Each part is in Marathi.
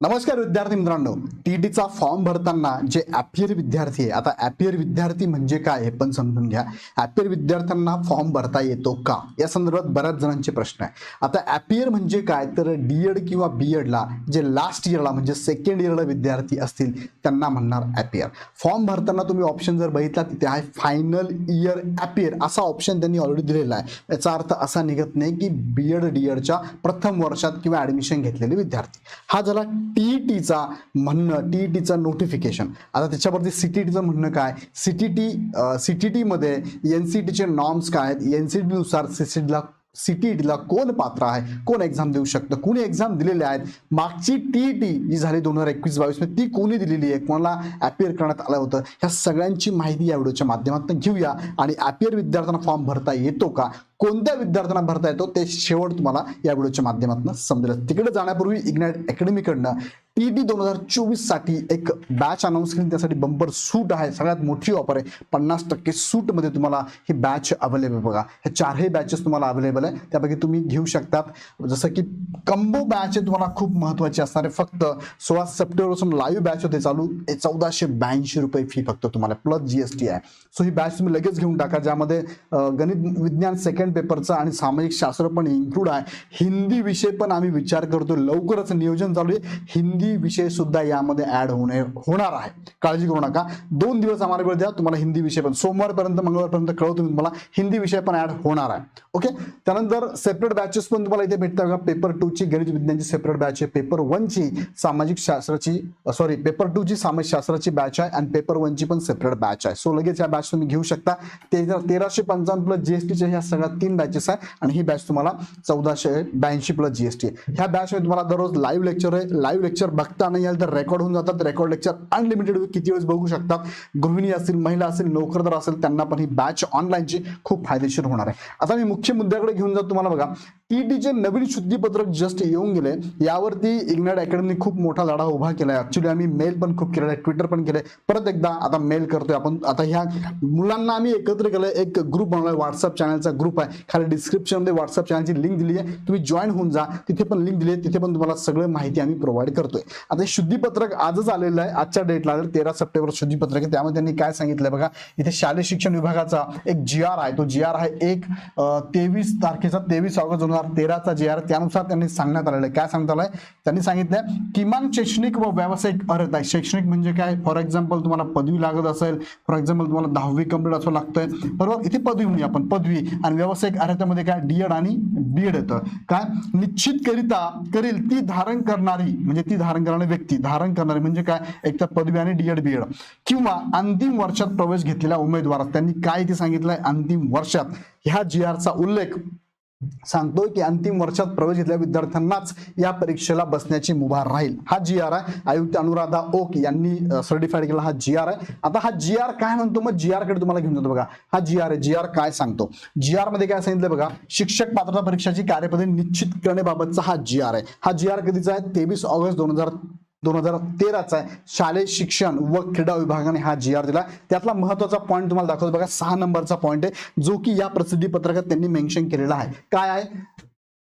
नमस्कार विद्यार्थी मित्रांनो. टी टीचा फॉर्म भरताना जे ॲपियर विद्यार्थी आहे आता ॲपियर विद्यार्थी म्हणजे काय हे पण समजून घ्या. ॲपियर विद्यार्थ्यांना फॉर्म भरता येतो का? या संदर्भात बऱ्याच जणांचे प्रश्न आहे. आता ॲपियर म्हणजे काय? तर डी एड किंवा बी एडला जे लास्ट इयरला म्हणजे सेकंड इयरला विद्यार्थी असतील त्यांना म्हणणार ॲपियर फॉर्म भरताना तुम्ही ऑप्शन जर बघितला तिथे आहे फायनल इयर ॲपियर असा ऑप्शन त्यांनी ऑलरेडी दिलेला आहे. याचा अर्थ असा निघत नाही की बी एड डी एडच्या प्रथम वर्षात किंवा ॲडमिशन घेतलेले विद्यार्थी. हा झाला टी टीचा म्हणणं टी टीचं नोटिफिकेशन आता त्याच्यावरती सी टी टीचं म्हणणं काय? C T T C T टीमध्ये एन सी टीचे नॉर्म्स काय आहेत? एन सी टीनुसार सी सी टीला सी टी टीला कोण पात्र आहे? कोण एक्झाम देऊ शकतं? कोणी एक्झाम दिलेले आहेत? मागची टी टी जी झाली दोन हजार एकवीस बावीस ती कोणी दिलेली आहे? कोणाला ॲपियर करण्यात आलं होतं? ह्या सगळ्यांची माहिती या व्हिडिओच्या माध्यमातून घेऊया. आणि ॲपियर विद्यार्थ्यांना फॉर्म भरता येतो का? कोणत्या विद्यार्थ्यांना भरता येतो ते शेवट तुम्हाला या व्हिडिओच्या माध्यमातून समजेल. तिकडे जाण्यापूर्वी इग्नाइट अकॅडमीकडनं टी टी दोन हजार चोवीससाठी एक बॅच अनाऊन्स केली. त्यासाठी बंपर सूट आहे. सगळ्यात मोठी ऑफर आहे. पन्नास टक्के सूटमध्ये तुम्हाला ही बॅच अवेलेबल बघा. हे चारही बॅचेस तुम्हाला अवेलेबल आहे. त्यापैकी तुम्ही घेऊ शकतात. जसं की कंबो बॅच आहे तुम्हाला खूप महत्त्वाची असणार आहे. फक्त सोळा सप्टेंबरपासून लाईव्ह बॅच होते चालू. चौदाशे ब्याऐंशी रुपये फी फक्त तुम्हाला. प्लस जी एस टी आहे. सो ही बॅच तुम्ही लगेच घेऊन टाका. ज्यामध्ये गणित विज्ञान सेकंड पेपरचा आणि सामाजिक शास्त्र पण इन्क्लूड आहे. हिंदी विषय पण आम्ही विचार करतो लवकरच नियोजन चालू आहे. हिंदी विषय सुद्धा यामध्ये ऍड होणे होणार आहे. काळजी करू नका. दोन दिवस आम्हाला वेळ द्या. तुम्हाला हिंदी विषय पण सोमवारपर्यंत मंगळवारपर्यंत कळवतो मी तुम्हाला. हिंदी विषय पण ऍड होणार आहे. ओके त्यानंतर सेपरेट बॅचेस पण तुम्हाला इथे भेटतात का पेपर टू ची गणित विज्ञानची सेपरेट बॅच आहे. पेपर वन ची सामाजिक शास्त्राची सॉरी पेपर टू ची सामाजिक शास्त्राची बॅच आहे आणि पेपर वन ची पण सेपरेट बॅच आहे. सो लगेच या बॅच तुम्ही घेऊ शकता. तेरा तेराशे पंचावन्न प्लस जीएसटीच्या ह्या सगळ्या तीन बॅचेस आहे आणि ही बॅच तुम्हाला चौदाशे ब्याऐंशी प्लस जीएसटी ह्या बॅचमध्ये तुम्हाला दररोज लाईव्ह लेक्चर आहे. लाईव्ह लेक्चर बघता नाही आलं तर रेकॉर्ड होऊन जातात. रेकॉर्ड लेक्चर अनलिमिटेड किती वेळेस बघू शकतात. गृहिणी असतील महिला असतील नोकरदार असेल त्यांना पण ही बॅच ऑनलाईनची खूप फायदेशीर होणार आहे. आता मी मुख्य मुद्द्याकडे घेऊन जातो तुम्हाला बघा. टीटीचे नवीन शुद्धीपत्रक जस्ट येऊन गेले. यावरती इग्नाइट अकॅडमी खूप मोठा लढा उभा केला आहे ऍक्च्युली आम्ही मेल पण खूप केलेला आहे ट्विटर पण केले. परत एकदा आता मेल करतोय आपण. आता ह्या मुलांना आम्ही एकत्र केलंय. एक ग्रुप बनवलाय. व्हॉट्सअप चॅनलचा ग्रुप आहे. खाली डिस्क्रिप्शनमध्ये व्हॉट्सअप चॅनलची लिंक दिली आहे. तुम्ही जॉईन होऊन जा. तिथे पण लिंक दिली आहे. तिथे पण तुम्हाला सगळं माहिती आम्ही प्रोव्हाइड करतोय. आता हे शुद्धीपत्रक आजच आलेलं आहे. आजच्या डेटला तेरा सप्टेंबर शुद्धीपत्रक आहे. त्यामध्ये त्यांनी काय सांगितलंय बघा. इथे शालेय शिक्षण विभागाचा एक जी आर आहे. तो जी आर आहे एक तेवीस तारखेचा तेवीस ऑगस्ट दोन हजार तेराचा जी आर त्यानुसार त्यांनी सांगण्यात आलेलं आहे. काय सांगण्यात आलंय त्यांनी सांगितलंय किमान शैक्षणिक व व्यावसायिक अर्हता आहे. शैक्षणिक म्हणजे काय? फॉर एक्झाम्पल तुम्हाला पदवी लागत असेल. फॉर एक्झाम्पल तुम्हाला दहावी कंप्लीट असं लागतंय. बरोबर? इथे पदवी म्हणजे आपण. पदवी आणि व्यावसायिक अर्हतेमध्ये काय डीएड आणि बीएड येतं. काय? निश्चित करिता करील ती धारण करणारी म्हणजे ती धारण करणारी व्यक्ती धारण करणारी म्हणजे काय? एक तर पदवी आणि डीएड बीएड किंवा अंतिम वर्षात प्रवेश घेतलेल्या उमेदवारास त्यांनी काय ते सांगितलंय? अंतिम वर्षात. ह्या जी आरचा उल्लेख सांगतोय की अंतिम वर्षात प्रवेश घेतलेल्या विद्यार्थ्यांनाच या परीक्षेला बसण्याची मुभा राहील. हा जी आर आहे. आयुक्त अनुराधा ओक यांनी सर्टिफाईड केला हा जी आर आहे. आता हा जी आर काय म्हणतो? मग जी आरकडे तुम्हाला घेऊन जातो बघा. हा जी आर आहे. जी आर काय सांगतो? जी आरमध्ये काय सांगितलं बघा? शिक्षक पात्रता परीक्षाची कार्यपद्धती निश्चित करण्याबाबतचा हा जी आर आहे. हा जी आर कधीचा आहे? तेवीस ऑगस्ट दोन हजार दोन हजार तेराचा आहे. शालेय शिक्षण व क्रीडा विभागाने हा जी आर दिला त्यातला महत्त्वाचा पॉईंट तुम्हाला दाखवतो बघा सहा नंबरचा पॉईंट आहे जो की या प्रसिद्धी पत्रकात त्यांनी मेन्शन केलेला आहे. काय आहे?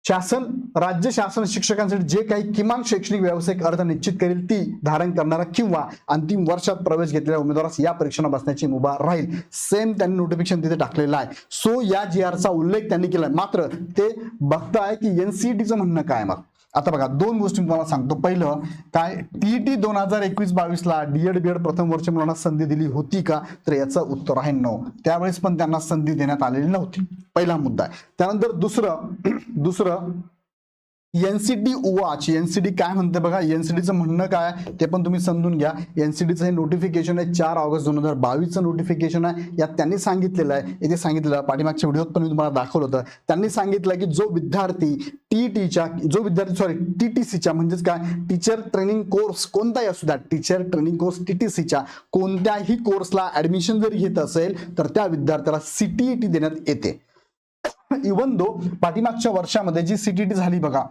शासन राज्य शासन शिक्षकांसाठी जे काही किमान शैक्षणिक व्यावसायिक अर्थ निश्चित करेल ती धारण करणारा किंवा अंतिम वर्षात प्रवेश घेतलेल्या उमेदवारास या परीक्षेला बसण्याची मुभा राहील. सेम त्यांनी नोटिफिकेशन तिथे टाकलेलं आहे. सो या जी आरचा उल्लेख त्यांनी केलाय. मात्र ते बघताय की एनसीईटीचं म्हणणं काय मग? आता बघा दोन गोष्टी मी तुम्हाला सांगतो. पहिलं काय टीईटी दोन हजार एकवीस बावीसला डीएड बीएड प्रथम वर्ष मुलांना संधी दिली होती का? तर याचं उत्तर आहे नो त्यावेळेस पण त्यांना संधी देण्यात आलेली नव्हती. पहिला मुद्दा आहे. त्यानंतर दुसरं दुसरं एनसीडी वॉच एनसीडी काय म्हणते बघा? एनसीडीचं म्हणणं काय? ते पण तुम्ही समजून घ्या. एनसीडीचं हे नोटिफिकेशन आहे चार ऑगस्ट दोन हजार बावीसचं नोटिफिकेशन आहे. यात त्यांनी सांगितलेलं आहे. इथे सांगितलेलं पाठीमागच्या व्हिडिओत पण मी तुम्हाला दाखवलं होतं. त्यांनी सांगितलं की जो विद्यार्थी टी टीच्या जो विद्यार्थी सॉरी टी टी सीच्या म्हणजेच काय? टीचर ट्रेनिंग कोर्स कोणताही असू द्या teacher training course T T सीच्या कोणत्याही कोर्सला ऍडमिशन जर घेत असेल तर त्या विद्यार्थ्याला सीटीईटी देण्यात येते. इवन दो पाठीमागच्या वर्षामध्ये जी सीटीटी झाली बघा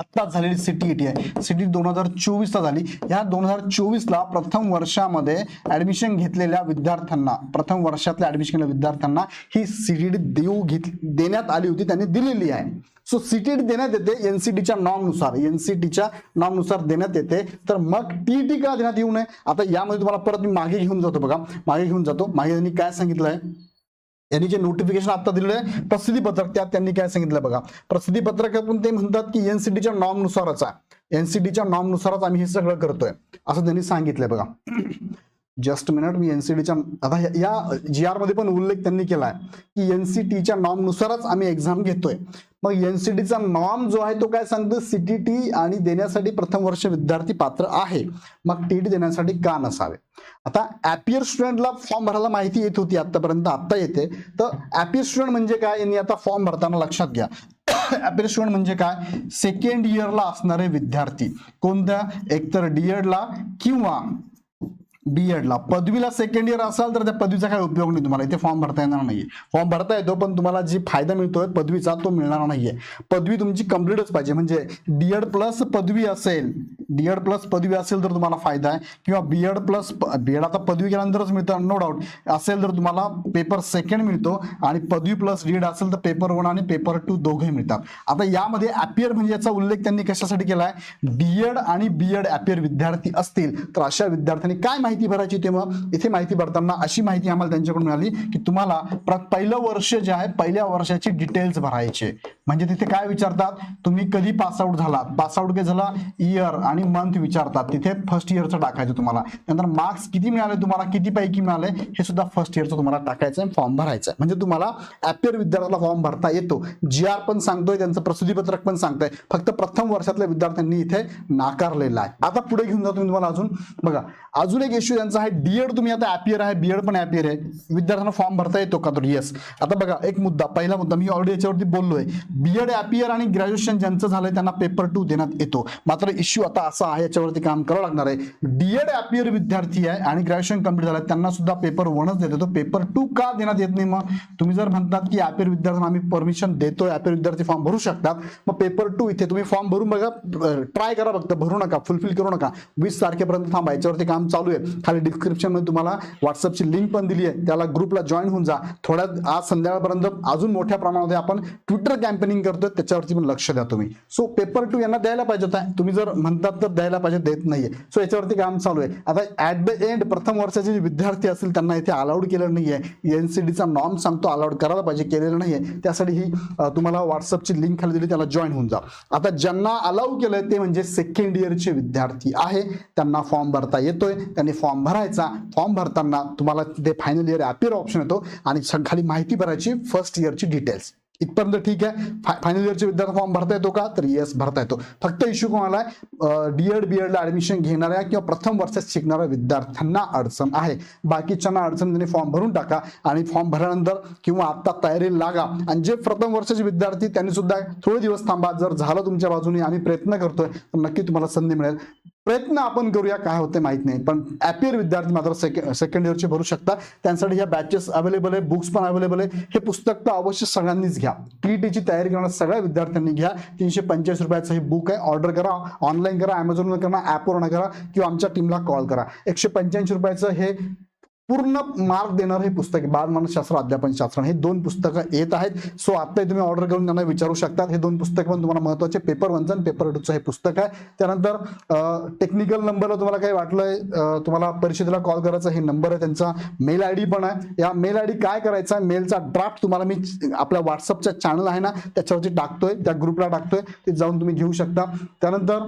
आत्ताच झालेली सीटीईटी आहे. सीटी दोन हजार चोवीसला झाली. ह्या दोन हजार चोवीसला प्रथम वर्षामध्ये ऍडमिशन घेतलेल्या विद्यार्थ्यांना प्रथम वर्षातल्या ऍडमिशन केलेल्या विद्यार्थ्यांना ही सीटीडी देऊ घेत देण्यात आली होती त्यांनी दिलेली आहे. सो सीटीटी देण्यात येते एनसीटीच्या नॉर्मनुसार एनसीटीच्या नॉर्मनुसार देण्यात येते. तर मग टीईटी का देण्यात येऊ नये? आता यामध्ये तुम्हाला परत मी मागे घेऊन जातो बघा. मागे घेऊन जातो. मागे त्यांनी काय सांगितलंय? यांनी जे नोटिफिकेशन आता दिलेलं आहे प्रसिद्धी पत्रक त्यात त्यांनी काय सांगितलं बघा. प्रसिद्धी पत्रकातून ते म्हणतात की एनसीटीच्या नॉर्मनुसारच आहे. एनसीटीच्या नॉर्मनुसारच आम्ही हे सगळं करतोय. असं त्यांनी सांगितलंय बघा. जस्ट मिनिट मी एनसीडीच्या आता या जी आरमध्ये पण उल्लेख त्यांनी केला आहे की एनसीटीच्या नॉर्मनुसारच आम्ही एक्झाम घेतोय. मग एनसीडीचा नॉर्म जो आहे तो काय सांगतो? सीटीटी आणि देण्यासाठी प्रथम वर्ष विद्यार्थी पात्र आहे. मग टीटी देण्यासाठी का नसावे? आता ऍपियर स्टुडंटला फॉर्म भरायला माहिती येत होती आतापर्यंत आत्ता येते. तर ऍपियर स्टुडंट म्हणजे काय? यांनी आता फॉर्म भरताना लक्षात घ्या. ऍपियर स्टुडंट म्हणजे काय? सेकंड इयरला असणारे विद्यार्थी. कोणत्या? एकतर डीएडला किंवा बीएडला पदवीला सेकंड इयर असाल तर त्या पदवीचा काय उपयोग नाही तुम्हाला. इथे फॉर्म भरता येणार नाहीये. फॉर्म भरता येतो पण तुम्हाला जी फायदा मिळतोय पदवीचा तो मिळणार नाहीये. पदवी तुमची कम्प्लीटच पाहिजे. म्हणजे डीएड प्लस पदवी असेल डीएड प्लस पदवी असेल तर तुम्हाला फायदा आहे. किंवा बीएड प्लस बी एड आता पदवी केल्यानंतरच मिळतं नो डाऊट असेल तर तुम्हाला पेपर सेकंड मिळतो आणि पदवी प्लस डी एड असेल तर पेपर वन आणि पेपर टू दोघे मिळतात. आता यामध्ये ॲपियर म्हणजे याचा उल्लेख त्यांनी कशासाठी केलाय? डीएड आणि बी एड ॲपियर विद्यार्थी असतील तर अशा विद्यार्थ्यांनी काय माहिती भरायची तेव्हा इथे माहिती भरताना अशी माहिती आम्हाला त्यांच्याकडून मिळाली की तुम्हाला पहिलं वर्ष जे आहे पहिल्या वर्षाची डिटेल्स भरायचे. म्हणजे तिथे काय विचारतात? तुम्ही कधी पासआउट झाला पासआउट काय झाला? इयर आणि मंथ विचारतात. तिथे फर्स्ट इयरचं टाकायचं तुम्हाला. नंतर मार्क्स किती मिळाले तुम्हाला? किती पैकी मिळाले? हे सुद्धा फर्स्ट इयरचं तुम्हाला टाकायचं आहे फॉर्म भरायचं. आहे म्हणजे तुम्हाला ॲपियर विद्यार्थ्याला फॉर्म भरता येतो. जी आर पण सांगतोय त्यांचं प्रसिद्धीपत्रक पण सांगतंय. फक्त प्रथम वर्षातल्या विद्यार्थ्यांनी इथे नाकारलेला आहे. आता पुढे घेऊन जातो मी तुम्हाला अजून. बघा अजून एक इश्यू त्यांचा आहे. डीएड तुम्ही आता ॲपियर आहे. बीएड पण ॲपियर आहे. विद्यार्थ्यांना फॉर्म भरता येतो का तर येस आता बघा एक मुद्दा पहिला मुद्दा मी ऑलरेडी याच्यावरती बोललो आहे बीएड ॲपियर आणि ग्रॅज्युएशन ज्यांचं झालंय त्यांना पेपर टू देण्यात येतो. मात्र इश्यू आता असा आहे याच्यावरती काम करावं लागणार आहे. डीएड ॲपियर विद्यार्थी आहे आणि ग्रॅज्युएशन कंप्लीट झालं त्यांना सुद्धा पेपर वनच देतो येतो. पेपर टू का देण्यात येत नाही? मग तुम्ही जर म्हणतात की ॲपियर विद्यार्थ्यांना आम्ही परमिशन देतोय ॲपियर विद्यार्थी फॉर्म भरू शकतात. मग पेपर टू इथे तुम्ही फॉर्म भरून बघा. ट्राय करा फक्त भरू नका फुलफिल करू नका. वीस तारखेपर्यंत थांबा याच्यावरती काम चालू आहे. खाली डिस्क्रिप्शनमध्ये तुम्हाला व्हॉट्सअपची लिंक पण दिली आहे. त्याला ग्रुपला जॉईन होऊन जा. थोड्या आज संध्याकाळपर्यंत अजून मोठ्या प्रमाणामध्ये आपण ट्विटर कॅम्पेनिंग करतोय त्याच्यावरती पण लक्ष द्या तुम्ही. सो पेपर टू यांना द्यायला पाहिजे होता. तुम्ही जर म्हणतात तर द्यायला पाहिजे देत नाहीये. सो याच्यावरती काम चालू आहे. आता ऍट द एंड प्रथम वर्षाचे जे विद्यार्थी असतील त्यांना इथे अलाउड केलं नाहीये. एनसीडीचा नॉर्म सांगतो अलाउड करायला पाहिजे केलेलं नाहीये. त्यासाठी ही तुम्हाला व्हॉट्सअपची लिंक खाली दिली त्याला जॉईन होऊन जा. आता ज्यांना अलाउ केलंय ते म्हणजे सेकंड इयरचे विद्यार्थी आहे. त्यांना फॉर्म भरता येतोय. त्यांनी फॉर्म भरायचा. फॉर्म भरताना तुम्हाला ते फायनल इयर अपियर ऑप्शन येतो आणि खाली माहिती भरायची फर्स्ट इयरची डिटेल्स इथपर्यंत ठीक आहे. फायनल इयरचे विद्यार्थी फॉर्म भरता येतो का? तर येस भरता येतो. फक्त इश्यू कोणाला आहे? डीएड बीएडला ऍडमिशन घेणाऱ्या किंवा प्रथम वर्षात शिकणाऱ्या विद्यार्थ्यांना अडचण आहे. बाकीच्यांना अडचण त्यांनी फॉर्म भरून टाका आणि फॉर्म भरल्यानंतर किंवा आता तयारीला लागा. आणि जे प्रथम वर्षाचे विद्यार्थी त्यांनी सुद्धा थोडे दिवस थांबा. जर झालं तुमच्या बाजूने आम्ही प्रयत्न करतोय तर नक्की तुम्हाला संधी मिळेल. प्रयत्न आपण करूया काय होते माहीत नाही. पण ॲपियर विद्यार्थी मात्र सेकंड सेकंड इयरचे भरू शकता. त्यांसाठी ह्या बॅचेस अवेलेबल आहे बुक्स पण अवेलेबल आहे. हे पुस्तक तर अवश्य सगळ्यांनीच घ्या. टीईटीची तयारी करणाऱ्या सगळ्या विद्यार्थ्यांनी घ्या. तीनशे पंचेचाळीस रुपयाचं हे बुक आहे. ऑर्डर करा. ऑनलाईन करा. अमेझॉनवर करा. ॲपवरून करा. किंवा आमच्या टीमला कॉल करा. एकशे पंच्याऐंशी रुपयाचं हे पूर्ण मार्क देणारं हे पुस्तक आहे. बालमानसशास्त्र अध्यापन शास्त्र. हे दोन पुस्तकं येत आहेत. सो आत्ताही तुम्ही ऑर्डर करून त्यांना विचारू शकतात. हे दोन पुस्तक पण तुम्हाला महत्त्वाचे पेपर वनचं आणि पेपर टूचं हे पुस्तक आहे. त्यानंतर टेक्निकल नंबरला तुम्हाला काही वाटलंय तुम्हाला परिषदेला कॉल करायचा हे नंबर आहे. त्यांचा मेल आय डी पण आहे. या मेल आय डी काय करायचा? मेलचा ड्राफ्ट तुम्हाला मी आपल्या व्हॉट्सअपच्या चॅनल आहे ना त्याच्यावरती टाकतोय. त्या ग्रुपला टाकतोय. ते जाऊन तुम्ही घेऊ शकता. त्यानंतर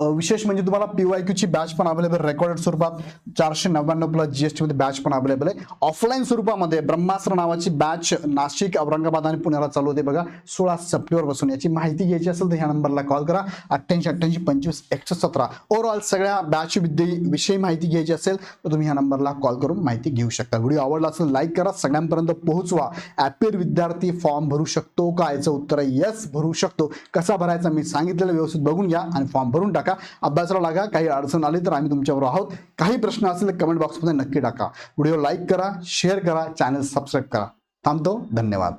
विशेष म्हणजे तुम्हाला पीवाय ची बॅच पण अवेलेबल रेकॉर्डेड स्वरूपात चारशे नव्याण्णव प्लस जीएसटी मध्ये बॅच पण अवेलेबल आहे. ऑफलाईन स्वरूपामध्ये ब्रह्मास्त्र नावाची बॅच नाशिक औरंगाबाद आणि पुण्याला चालू होते बघा. सोळा सप्टेंबरपासून याची माहिती घ्यायची असेल तर ह्या नंबरला कॉल करा. अठ्ठ्याऐंशी अठ्ठ्याऐंशी पंचवीस एकशे सतरा. ओव्हरऑल सगळ्या बॅच विद्ये विषयी माहिती घ्यायची असेल तर तुम्ही ह्या नंबरला कॉल करून माहिती घेऊ शकता. व्हिडिओ आवडला असेल लाईक करा. सगळ्यांपर्यंत पोहोचवा. ॲपेर विद्यार्थी फॉर्म भरू शकतो का? याचं उत्तर आहे येस भरू शकतो. कसा भरायचा मी सांगितलेलं व्यवस्थित बघून घ्या आणि फॉर्म भरून टाका. अभ्यासाला लागा काही अडचण आली तर आम्ही तुमच्यावर आहोत. काही प्रश्न असेल तर कमेंट बॉक्समध्ये नक्की टाका. व्हिडिओ लाईक करा शेअर करा चॅनल सबस्क्राईब करा. थांबतो. धन्यवाद.